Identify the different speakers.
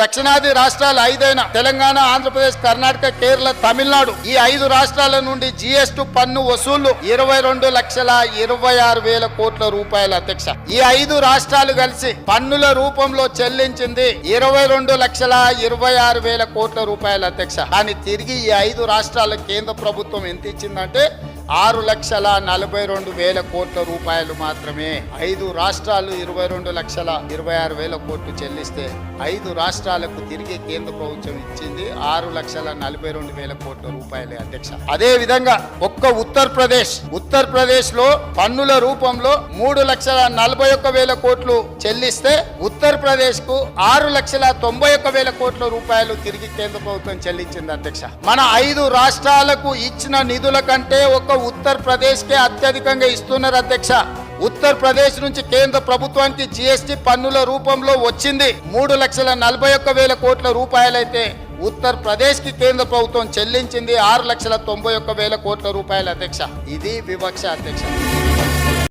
Speaker 1: దక్షిణాది రాష్ట్రాలు ఐదైన తెలంగాణ ఆంధ్రప్రదేశ్ కర్ణాటక కేరళ తమిళనాడు ఈ ఐదు రాష్ట్రాల నుండి జిఎస్టి పన్ను వసూళ్ళు ఇరవై రెండు లక్షల ఇరవై ఆరు వేల కోట్ల రూపాయల అధ్యక్ష. ఈ ఐదు రాష్ట్రాలు కలిసి పన్నుల రూపంలో చెల్లించింది ఇరవై రెండు లక్షల ఇరవై ఆరు వేల కోట్ల రూపాయల అధ్యక్ష. కానీ తిరిగి ఈ ఐదు రాష్ట్రాల కేంద్ర ప్రభుత్వం ఎంత ఇచ్చిందంటే ఆరు లక్షల నలభై రెండు వేల కోట్ల రూపాయలు మాత్రమే ఐదు రాష్ట్రాలు ఇరవై రెండు లక్షల ఇరవై ఆరు వేల కోట్లు చెల్లిస్తే ఐదు రాష్ట్రాలకు తిరిగి కేంద్ర ప్రభుత్వం ఇచ్చింది ఆరు లక్షల నలభై రెండు వేల కోట్ల రూపాయలే అధ్యక్ష. అదే విధంగా ఒక్క ఉత్తరప్రదేశ్ ఉత్తరప్రదేశ్లో పన్నుల రూపంలో మూడు లక్షల నలభై ఒక్క వేల కోట్లు చెల్లిస్తే ఉత్తరప్రదేశ్కు ఆరు లక్షల తొంభై ఒక్క వేల కోట్ల రూపాయలు తిరిగి కేంద్ర ప్రభుత్వం చెల్లించింది అధ్యక్ష. మన ఐదు రాష్ట్రాలకు ఇచ్చిన నిధుల కంటే ఒక ఉత్తరప్రదేశ్కే అత్యధికంగా ఇస్తున్నారు అధ్యక్ష. ఉత్తరప్రదేశ్ నుంచి కేంద్ర ప్రభుత్వానికి జిఎస్టి పన్నుల రూపంలో వచ్చింది. మూడు లక్షల నలభై ఒక్క వేల కోట్ల రూపాయలైతే ఉత్తరప్రదేశ్కి కేంద్ర ప్రభుత్వం చెల్లించింది. ఆరు లక్షల తొంభై ఒక్క వేల కోట్ల రూపాయల అధ్యక్ష. ఇది వివక్ష అధ్యక్ష.